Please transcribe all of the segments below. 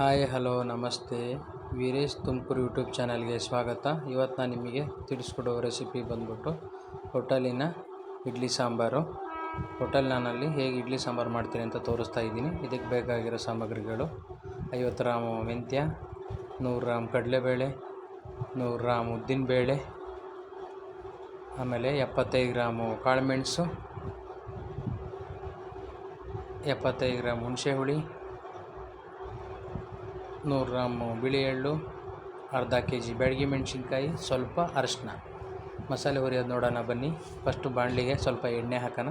Hi, hello, ನಮಸ್ತೆ. Veeresh Tumakuru YouTube ಚಾನಲ್ಗೆ ಸ್ವಾಗತ. ಇವತ್ತು ನಾನು ನಿಮಗೆ ತಿಳಿಸ್ಕೊಡೋ ರೆಸಿಪಿ ಬಂದ್ಬಿಟ್ಟು ಹೋಟೆಲಿನ ಇಡ್ಲಿ ಸಾಂಬಾರು. ಹೋಟೆಲ್ ನಾನಲ್ಲಿ ಹೇಗೆ ಇಡ್ಲಿ ಸಾಂಬಾರು ಮಾಡ್ತೀನಿ ಅಂತ ತೋರಿಸ್ತಾ ಇದ್ದೀನಿ. ಇದಕ್ಕೆ ಬೇಕಾಗಿರೋ ಸಾಮಗ್ರಿಗಳು ಐವತ್ತು ಗ್ರಾಮ್ ಮೆಂತ್ಯ, ನೂರು ಗ್ರಾಮ್ ಕಡಲೆಬೇಳೆ, ನೂರು ಗ್ರಾಮ್ ಉದ್ದಿನಬೇಳೆ, ಆಮೇಲೆ ಎಪ್ಪತ್ತೈದು ಗ್ರಾಮು ಕಾಳುಮೆಣಸು, ಎಪ್ಪತ್ತೈದು ಗ್ರಾಮ್ ಹುಣಸೆ ಹುಳಿ ನೂರು ಗ್ರಾಮು ಬಿಳಿ ಎಳ್ಳು ಅರ್ಧ ಕೆ ಜಿ ಬ್ಯಾಡಗಿ ಮೆಣಸಿನ್ಕಾಯಿ, ಸ್ವಲ್ಪ ಅರಶಿನ. ಮಸಾಲೆ ಹುರಿಯೋದು ನೋಡೋಣ ಬನ್ನಿ. ಫಸ್ಟು ಬಾಣಲಿಗೆ ಸ್ವಲ್ಪ ಎಣ್ಣೆ ಹಾಕೋಣ.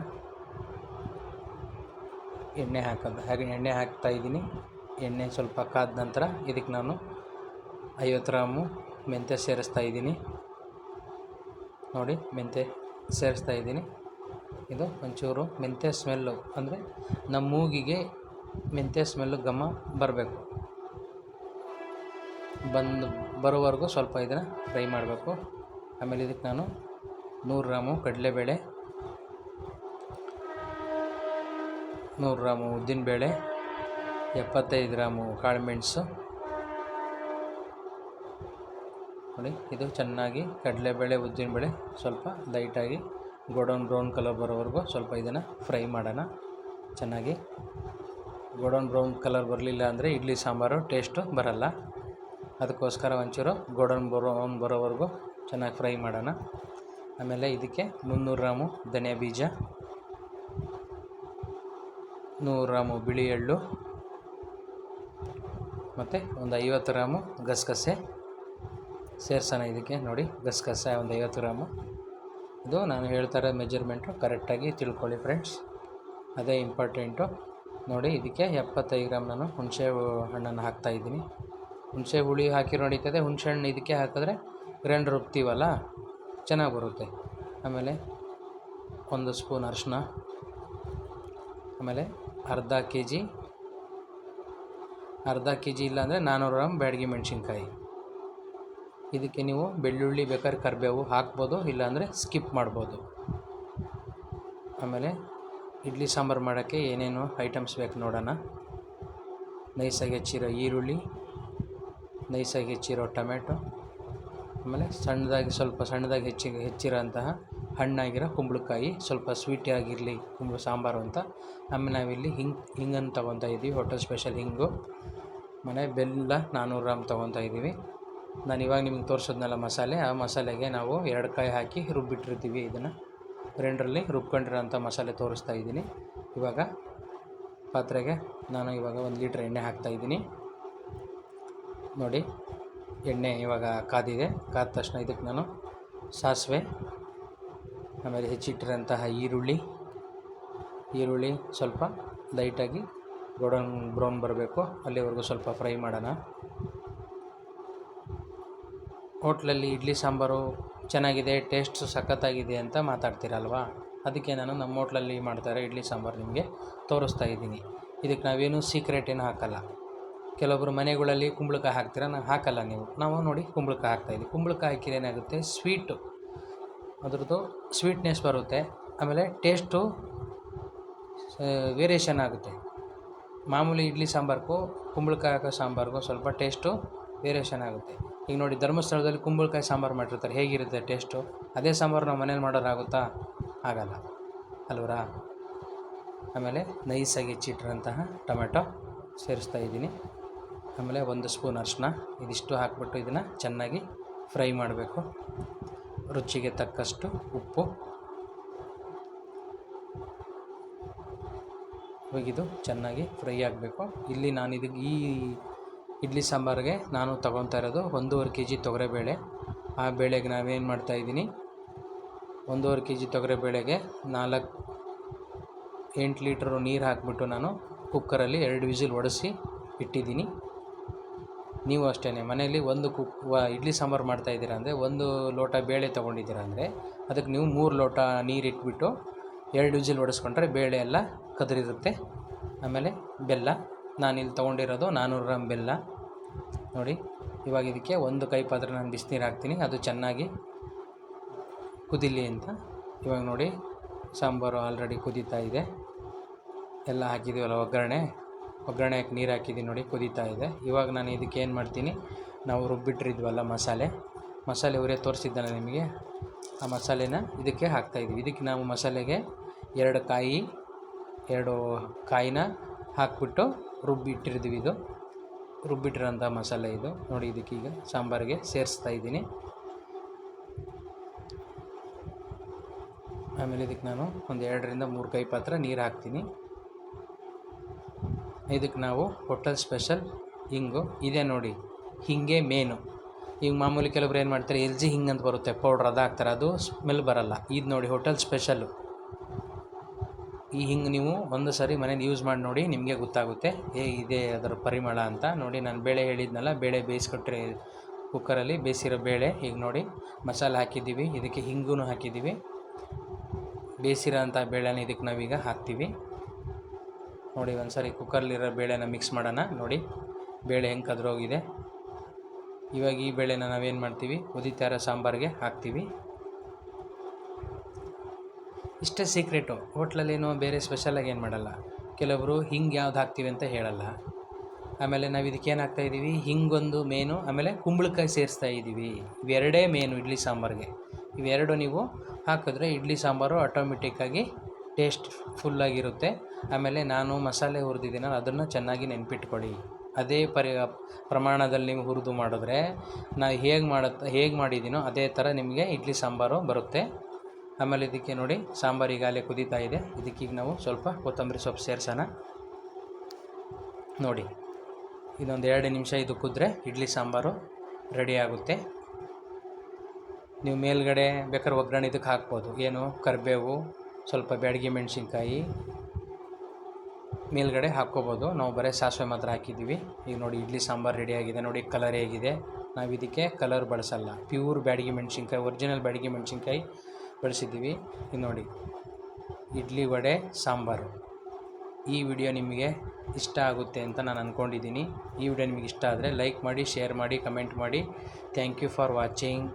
ಎಣ್ಣೆ ಹಾಕೋದು. ಹಾಗೆ ಎಣ್ಣೆ ಹಾಕ್ತಾ ಇದ್ದೀನಿ. ಎಣ್ಣೆ ಸ್ವಲ್ಪ ಕಾದ ನಂತರ ಇದಕ್ಕೆ ನಾನು ಐವತ್ತು ಗ್ರಾಮು ಮೆಂತ್ಯ ಸೇರಿಸ್ತಾ ಇದ್ದೀನಿ. ನೋಡಿ, ಮೆಂತ್ಯ ಸೇರಿಸ್ತಾ ಇದ್ದೀನಿ. ಇದು ಒಂಚೂರು ಮೆಂತ್ಯ ಸ್ಮೆಲ್ಲು. ಅಂದರೆ ನಮ್ಮ ಮೂಗಿಗೆ ಮೆಂತ್ಯ ಸ್ಮೆಲ್ಲು ಘಮ ಬರಬೇಕು. ಬಂದು ಬರೋವರೆಗೂ ಸ್ವಲ್ಪ ಇದನ್ನು ಫ್ರೈ ಮಾಡಬೇಕು. ಆಮೇಲೆ ಇದಕ್ಕೆ ನಾನು ನೂರು ಗ್ರಾಮು ಕಡಲೆಬೇಳೆ, ನೂರು ಗ್ರಾಮು ಉದ್ದಿನಬೇಳೆ, ಎಪ್ಪತ್ತೈದು ಗ್ರಾಮು ಕಾಳುಮೆಣಸು. ನೋಡಿ, ಇದು ಚೆನ್ನಾಗಿ ಕಡಲೆಬೇಳೆ, ಉದ್ದಿನಬೇಳೆ ಸ್ವಲ್ಪ ಲೈಟಾಗಿ ಗೋಡೌನ್ ಬ್ರೌನ್ ಕಲರ್ ಬರೋವರೆಗೂ ಸ್ವಲ್ಪ ಇದನ್ನು ಫ್ರೈ ಮಾಡೋಣ. ಚೆನ್ನಾಗಿ ಗೋಡೌನ್ ಬ್ರೌನ್ ಕಲರ್ ಬರಲಿಲ್ಲ ಅಂದರೆ ಇಡ್ಲಿ ಸಾಂಬಾರು ಟೇಸ್ಟು ಬರಲ್ಲ. ಅದಕ್ಕೋಸ್ಕರ ಒಂಚೂರು ಗೋಡನ್ ಬರೋ ಬರೋವರೆಗೂ ಚೆನ್ನಾಗಿ ಫ್ರೈ ಮಾಡೋಣ. ಆಮೇಲೆ ಇದಕ್ಕೆ ಮುನ್ನೂರು ಗ್ರಾಮು ಧನಿಯಾ ಬೀಜ, ನೂರು ಗ್ರಾಮು ಬಿಳಿ ಎಳ್ಳು, ಮತ್ತು ಒಂದು ಐವತ್ತು ಗ್ರಾಮು ಗಸಗಸೆ. ಸೇರ್ಸೋಣ ಇದಕ್ಕೆ ನೋಡಿ ಗಸಗಸೆ ಒಂದು ಐವತ್ತು ಗ್ರಾಮು. ಇದು ನಾನು ಹೇಳ್ತಾ ಇರೋ ಮೆಜರ್ಮೆಂಟು ಕರೆಕ್ಟಾಗಿ ತಿಳ್ಕೊಳ್ಳಿ ಫ್ರೆಂಡ್ಸ್. ಅದೇ ಇಂಪಾರ್ಟೆಂಟು. ನೋಡಿ ಇದಕ್ಕೆ ಎಪ್ಪತ್ತೈದು ಗ್ರಾಮ್ ನಾನು ಹುಣಸೆ ಹಣ್ಣನ್ನು ಹಾಕ್ತಾಯಿದ್ದೀನಿ ಹುಣಸೆ ಹುಳಿ ಹಾಕಿ ನಡೀತದೆ. ಹುಣಸೆ ಹಣ್ಣು ಇದಕ್ಕೆ ಹಾಕಿದ್ರೆ ಗ್ರೈಂಡ್ ರುಬ್ತೀವಲ್ಲ, ಚೆನ್ನಾಗಿ ಬರುತ್ತೆ. ಆಮೇಲೆ ಒಂದು ಸ್ಪೂನ್ ಅರಿಶಿನ, ಆಮೇಲೆ ಅರ್ಧ ಕೆ ಜಿ ಅರ್ಧ ಕೆ ಜಿ ಇಲ್ಲಾಂದರೆ ನಾನ್ನೂರು ಗ್ರಾಮ್ ಬ್ಯಾಡಗಿ ಮೆಣಸಿನ್ಕಾಯಿ. ಇದಕ್ಕೆ ನೀವು ಬೆಳ್ಳುಳ್ಳಿ ಬೇಕಾದ್ರೆ ಕರಿಬೇವು ಹಾಕ್ಬೋದು, ಇಲ್ಲಾಂದರೆ ಸ್ಕಿಪ್ ಮಾಡ್ಬೋದು. ಆಮೇಲೆ ಇಡ್ಲಿ ಸಾಂಬಾರು ಮಾಡೋಕ್ಕೆ ಏನೇನು ಐಟಮ್ಸ್ ಬೇಕು ನೋಡೋಣ. ನೈಸಾಗಿ ಹಚ್ಚಿರೋ ಈರುಳ್ಳಿ ನೈಸಾಗಿ ಹೆಚ್ಚಿರೋ ಟೊಮೆಟೊ, ಆಮೇಲೆ ಸಣ್ಣದಾಗಿ ಸ್ವಲ್ಪ ಸಣ್ಣದಾಗಿ ಹೆಚ್ಚಿ ಹೆಚ್ಚಿರೋಂತಹ ಹಣ್ಣಾಗಿರೋ ಕುಂಬಳಕಾಯಿ, ಸ್ವಲ್ಪ ಸ್ವೀಟಾಗಿರಲಿ ಕುಂಬಳ ಸಾಂಬಾರು ಅಂತ. ಆಮೇಲೆ ನಾವಿಲ್ಲಿ ಹಿಂಗೆ, ಹಿಂಗನ್ನು ತೊಗೊತಾ ಇದ್ದೀವಿ ಹೋಟೆಲ್ ಸ್ಪೆಷಲ್ ಹಿಂಗು. ಮನೆ ಬೆಲ್ಲ ನಾನ್ನೂರು ಗ್ರಾಮ್ ತೊಗೊತಾ ಇದ್ದೀವಿ ನಾನು ಇವಾಗ ನಿಮ್ಗೆ ತೋರಿಸೋದ್ನಲ್ಲ ಮಸಾಲೆ, ಆ ಮಸಾಲೆಗೆ ನಾವು ಎರಡು ಕಾಯಿ ಹಾಕಿ ರುಬ್ಬಿಟ್ಟಿರ್ತೀವಿ ಇದನ್ನು. ಗ್ರೈಂಡ್ರಲ್ಲಿ ರುಬ್ಕೊಂಡಿರೋಂಥ ಮಸಾಲೆ ತೋರಿಸ್ತಾ ಇದ್ದೀನಿ ಇವಾಗ ಪಾತ್ರೆಗೆ ನಾನು ಇವಾಗ ಒಂದು ಲೀಟ್ರ್ ಎಣ್ಣೆ ಹಾಕ್ತಾಯಿದ್ದೀನಿ ನೋಡಿ, ಎಣ್ಣೆ ಇವಾಗ ಕಾದಿದೆ. ಕಾದ ತಕ್ಷಣ ಇದಕ್ಕೆ ನಾನು ಸಾಸಿವೆ, ಆಮೇಲೆ ಹೆಚ್ಚಿಟ್ಟಿರೋಂತಹ ಈರುಳ್ಳಿ. ಈರುಳ್ಳಿ ಸ್ವಲ್ಪ ಲೈಟಾಗಿ ಗೋಡನ್ ಬ್ರೌನ್ ಬರಬೇಕು. ಅಲ್ಲಿವರೆಗೂ ಸ್ವಲ್ಪ ಫ್ರೈ ಮಾಡೋಣ. ಹೋಟ್ಲಲ್ಲಿ ಇಡ್ಲಿ ಸಾಂಬಾರು ಚೆನ್ನಾಗಿದೆ, ಟೇಸ್ಟ್ ಸಖತ್ತಾಗಿದೆ ಅಂತ ಮಾತಾಡ್ತೀರಲ್ವಾ? ಅದಕ್ಕೆ ನಾನು ನಮ್ಮ ಹೋಟ್ಲಲ್ಲಿ ಮಾಡ್ತಾರೆ ಇಡ್ಲಿ ಸಾಂಬಾರು ನಿಮಗೆ ತೋರಿಸ್ತಾ ಇದ್ದೀನಿ. ಇದಕ್ಕೆ ನಾವೇನು ಸೀಕ್ರೆಟ್ ಏನು ಹಾಕಲ್ಲ. ಕೆಲವೊಬ್ಬರು ಮನೆಗಳಲ್ಲಿ ಕುಂಬಳಕಾಯಿ ಹಾಕ್ತೀರ? ನಾನು ಹಾಕಲ್ಲ ನೀವು. ನಾವು ನೋಡಿ ಕುಂಬಳಕಾಯಿ ಹಾಕ್ತಾಯಿದ್ದೀವಿ ಕುಂಬಳಕಾಯಿ ಹಾಕಿದ್ರೆ ಏನಾಗುತ್ತೆ? ಸ್ವೀಟು ಅದರದ್ದು ಸ್ವೀಟ್ನೆಸ್ ಬರುತ್ತೆ. ಆಮೇಲೆ ಟೇಸ್ಟು ವೇರಿಯೇಷನ್ ಆಗುತ್ತೆ. ಮಾಮೂಲಿ ಇಡ್ಲಿ ಸಾಂಬಾರ್ಗೂ, ಕುಂಬಳಕಾಯಿ ಹಾಕೋ ಸಾಂಬಾರ್ಗೂ ಸ್ವಲ್ಪ ಟೇಸ್ಟು ವೇರಿಯೇಷನ್ ಆಗುತ್ತೆ. ಈಗ ನೋಡಿ, ಧರ್ಮಸ್ಥಳದಲ್ಲಿ ಕುಂಬಳಕಾಯಿ ಸಾಂಬಾರು ಮಾಡಿರ್ತಾರೆ. ಹೇಗಿರುತ್ತೆ ಟೇಸ್ಟು ಅದೇ ಸಾಂಬಾರು ನಾವು ಮನೇಲಿ ಮಾಡೋರಾಗುತ್ತಾ ಆಗಲ್ಲ. ಅಲ್ವರಾ? ಆಮೇಲೆ ನೈಸಾಗಿ ಹೆಚ್ಚಿಟ್ಟಿರೋಂತಹ ಟೊಮೆಟೊ ಸೇರಿಸ್ತಾ ಇದ್ದೀನಿ. ಆಮೇಲೆ ಒಂದು ಸ್ಪೂನ್ ಅರಿಶಿನ, ಇದಿಷ್ಟು ಹಾಕ್ಬಿಟ್ಟು ಇದನ್ನು ಚೆನ್ನಾಗಿ ಫ್ರೈ ಮಾಡಬೇಕು. ರುಚಿಗೆ ತಕ್ಕಷ್ಟು ಉಪ್ಪು. ಒಗಿದು ಚೆನ್ನಾಗಿ ಫ್ರೈ ಆಗಬೇಕು. ಇಲ್ಲಿ ನಾನು ಇದಕ್ಕೆ ಈ ಇಡ್ಲಿ ಸಾಂಬಾರಿಗೆ ನಾನು ತಗೊತಾ ಇರೋದು ಒಂದೂವರೆ ಕೆ ಜಿ ತೊಗರೆಬೇಳೆ. ಆ ಬೇಳೆಗೆ ನಾವೇನು ಮಾಡ್ತಾಯಿದ್ದೀನಿ ಒಂದೂವರೆ ಕೆ ಜಿ ತೊಗರೆಬೇಳೆಗೆ ನಾಲ್ಕು ಎಂಟು ಲೀಟ್ರು ನೀರು ಹಾಕಿಬಿಟ್ಟು ನಾನು ಕುಕ್ಕರಲ್ಲಿ ಎರಡು ವಿಸಿಲ್ ಒಡಿಸಿ ಇಟ್ಟಿದ್ದೀನಿ. ನೀವು ಅಷ್ಟೇ ಮನೆಯಲ್ಲಿ ಒಂದು ಕುಕ್ ಇಡ್ಲಿ ಸಾಂಬಾರು ಮಾಡ್ತಾಯಿದ್ದೀರ ಅಂದರೆ ಒಂದು ಲೋಟ ಬೇಳೆ ತೊಗೊಂಡಿದ್ದೀರ ಅಂದರೆ ಅದಕ್ಕೆ ನೀವು ಮೂರು ಲೋಟ ನೀರು ಇಟ್ಬಿಟ್ಟು ಎರಡು ವಿಜಿಲ್ ಹೊಡೆಸ್ಕೊಂಡ್ರೆ ಬೇಳೆ ಎಲ್ಲ ಕದರಿರುತ್ತೆ. ಆಮೇಲೆ ಬೆಲ್ಲ. ನಾನಿಲ್ಲಿ ತೊಗೊಂಡಿರೋದು ನಾನ್ನೂರು ಗ್ರಾಮ್ ಬೆಲ್ಲ. ನೋಡಿ, ಇವಾಗ ಇದಕ್ಕೆ ಒಂದು ಕೈ ಪಾತ್ರೆ ನಾನು ಬಿಸಿನೀರು ಹಾಕ್ತೀನಿ. ಅದು ಚೆನ್ನಾಗಿ ಕುದಿಲಿ ಅಂತ. ಇವಾಗ ನೋಡಿ, ಸಾಂಬಾರು ಆಲ್ರೆಡಿ ಕುದೀತಾ ಇದೆ. ಎಲ್ಲ ಹಾಕಿದ್ದೀವಲ್ಲ ಒಗ್ಗರಣೆ? ಒಗ್ಗರಣೆ ಹಾಕಿ ನೀರು ಹಾಕಿದ್ದೀನಿ ನೋಡಿ, ಕುದೀತಾ ಇದೆ. ಇವಾಗ ನಾನು ಇದಕ್ಕೆ ಏನು ಮಾಡ್ತೀನಿ, ನಾವು ರುಬ್ಬಿಟ್ಟಿರಿದ್ವಲ್ಲ ಮಸಾಲೆ. ಮಸಾಲೆ ಉರಿಯ ತೋರಿಸಿದ್ದಾನೆ ನಿಮಗೆ? ಆ ಮಸಾಲೆನ ಇದಕ್ಕೆ ಹಾಕ್ತಾಯಿದ್ವಿ ಇದಕ್ಕೆ ನಾವು ಮಸಾಲೆಗೆ ಎರಡು ಕಾಯಿ, ಎರಡು ಕಾಯಿನ ಹಾಕ್ಬಿಟ್ಟು ರುಬ್ಬಿಟ್ಟಿರಿದ್ವಿ ಇದು. ರುಬ್ಬಿಟ್ಟಿರೋಂಥ ಮಸಾಲೆ ಇದು. ನೋಡಿ ಇದಕ್ಕೀಗ ಸಾಂಬಾರಿಗೆ ಸೇರಿಸ್ತಾ ಇದ್ದೀನಿ ಆಮೇಲೆ ಇದಕ್ಕೆ ನಾನು ಒಂದು ಎರಡರಿಂದ ಮೂರು ಕೈ ಪಾತ್ರ ನೀರು ಹಾಕ್ತೀನಿ. ಇದಕ್ಕೆ ನಾವು ಹೋಟೆಲ್ ಸ್ಪೆಷಲ್ ಹಿಂಗು, ಇದೆ ನೋಡಿ, ಹಿಂಗೆ ಮೇನು. ಈಗ ಮಾಮೂಲಿ ಕೆಲವ್ರು ಏನು ಮಾಡ್ತಾರೆ ಎಲ್ ಜಿ ಹಿಂಗೆ ಅಂತ ಬರುತ್ತೆ, ಪೌಡ್ರ್ ಅದು ಹಾಕ್ತಾರೆ, ಅದು ಸ್ಮೆಲ್ ಬರಲ್ಲ. ಇದು ನೋಡಿ ಹೋಟೆಲ್ ಸ್ಪೆಷಲ್ಲು ಈ ಹಿಂಗೆ ನೀವು ಒಂದು ಸರಿ ಮನೇಲಿ ಯೂಸ್ ಮಾಡಿ ನೋಡಿ, ನಿಮಗೆ ಗೊತ್ತಾಗುತ್ತೆ ಹೇಗಿದೆ ಅದರ ಪರಿಮಳ ಅಂತ. ನೋಡಿ, ನಾನು ಬೇಳೆ ಹೇಳಿದ್ನಲ್ಲ, ಬೇಳೆ ಬೇಯಿಸ್ಕೊಟ್ರೆ ಕುಕ್ಕರಲ್ಲಿ ಬೇಯಿಸಿರೋ ಬೇಳೆ. ಈಗ ನೋಡಿ, ಮಸಾಲೆ ಹಾಕಿದ್ದೀವಿ, ಇದಕ್ಕೆ ಹಿಂಗೂ ಹಾಕಿದ್ದೀವಿ. ಬೇಯಿಸಿರೋ ಅಂಥ ಬೇಳೆನ ಇದಕ್ಕೆ ನಾವೀಗ ಹಾಕ್ತೀವಿ. ನೋಡಿ ಒಂದು ಸಾರಿ ಕುಕ್ಕರ್ಲಿರೋ ಬೇಳೆನ ಮಿಕ್ಸ್ ಮಾಡೋಣ. ನೋಡಿ, ಬೇಳೆ ಹೆಂಗೆ ಕದ್ರೋಗಿದೆ. ಇವಾಗ ಈ ಬೇಳೆನ ನಾವೇನು ಮಾಡ್ತೀವಿ? ಕುದೀತಾ ಇರೋ ಸಾಂಬಾರಿಗೆ ಹಾಕ್ತೀವಿ. ಇಷ್ಟೇ ಸೀಕ್ರೆಟು ಹೋಟ್ಲಲ್ಲೇನೋ ಬೇರೆ ಸ್ಪೆಷಲಾಗಿ ಏನು ಮಾಡಲ್ಲ. ಕೆಲವರು ಹಿಂಗೆ ಯಾವ್ದು ಹಾಕ್ತೀವಿ ಅಂತ ಹೇಳಲ್ಲ. ಆಮೇಲೆ ನಾವು ಇದಕ್ಕೆ ಏನು ಹಾಕ್ತಾಯಿದ್ದೀವಿ ಹಿಂಗೊಂದು ಮೇನು ಆಮೇಲೆ ಕುಂಬಳಕಾಯಿ ಸೇರಿಸ್ತಾ ಇದ್ದೀವಿ ಇವೆರಡೇ ಮೇನು ಇಡ್ಲಿ ಸಾಂಬಾರಿಗೆ. ಇವೆರಡು ನೀವು ಹಾಕಿದ್ರೆ ಇಡ್ಲಿ ಸಾಂಬಾರು ಆಟೋಮೆಟಿಕ್ಕಾಗಿ ಟೇಸ್ಟ್ ಫುಲ್ಲಾಗಿರುತ್ತೆ. ಆಮೇಲೆ ನಾನು ಮಸಾಲೆ ಹುರಿದಿದ್ದೀನಲ್ಲ, ಅದನ್ನು ಚೆನ್ನಾಗಿ ನೆನ್ಪಿಟ್ಕೊಳ್ಳಿ. ಅದೇ ಪರಿ, ಪ್ರಮಾಣದಲ್ಲಿ ನೀವು ಹುರಿದು ಮಾಡಿದ್ರೆ ನಾನು ಹೇಗೆ ಮಾಡುತ್ತೆ ಹೇಗೆ ಮಾಡಿದ್ದೀನೋ ಅದೇ ಥರ ನಿಮಗೆ ಇಡ್ಲಿ ಸಾಂಬಾರು ಬರುತ್ತೆ. ಆಮೇಲೆ ಇದಕ್ಕೆ ನೋಡಿ, ಸಾಂಬಾರು ಈಗಾಗಲೇ ಕುದೀತಾ ಇದೆ. ಇದಕ್ಕೀಗ ನಾವು ಸ್ವಲ್ಪ ಕೊತ್ತಂಬರಿ ಸೊಪ್ಪು ಸೇರಿಸೋಣ. ನೋಡಿ, ಇದೊಂದು ಎರಡು ನಿಮಿಷ ಇದು ಕುದ್ರೆ ಇಡ್ಲಿ ಸಾಂಬಾರು ರೆಡಿ ಆಗುತ್ತೆ. ನೀವು ಮೇಲ್ಗಡೆ ಬೇಕಾದ್ರೆ ಒಗ್ಗರಣೆ ಇದಕ್ಕೆ ಹಾಕ್ಬೋದು. ಏನು, ಕರಿಬೇವು ಸ್ವಲ್ಪ ಬ್ಯಾಡಗಿ ಮೆಣಸಿನ್ಕಾಯಿ ಮೇಲ್ಗಡೆ ಹಾಕ್ಕೋಬೋದು. ನಾವು ಬರೀ ಸಾಸಿವೆ ಮಾತ್ರ ಹಾಕಿದ್ದೀವಿ. ಈಗ ನೋಡಿ ಇಡ್ಲಿ ಸಾಂಬಾರು ರೆಡಿಯಾಗಿದೆ ನೋಡಿ ಕಲರ್ ಹೇಗಿದೆ. ನಾವು ಇದಕ್ಕೆ ಕಲರ್ ಬಳಸಲ್ಲ. ಪ್ಯೂರ್ ಬ್ಯಾಡಗಿ ಮೆಣಸಿನ್ಕಾಯಿ ಒರಿಜಿನಲ್ ಬ್ಯಾಡಗಿ ಮೆಣಸಿನ್ಕಾಯಿ ಬಳಸಿದ್ದೀವಿ. ಇದು ನೋಡಿ ಇಡ್ಲಿ ವಡೆ, ಸಾಂಬಾರು. ಈ ವಿಡಿಯೋ ನಿಮಗೆ ಇಷ್ಟ ಆಗುತ್ತೆ ಅಂತ ನಾನು ಅಂದ್ಕೊಂಡಿದ್ದೀನಿ ಈ ವಿಡಿಯೋ ನಿಮಗೆ ಇಷ್ಟ ಆದರೆ ಲೈಕ್ ಮಾಡಿ ಶೇರ್ ಮಾಡಿ ಕಮೆಂಟ್ ಮಾಡಿ. Thank you for watching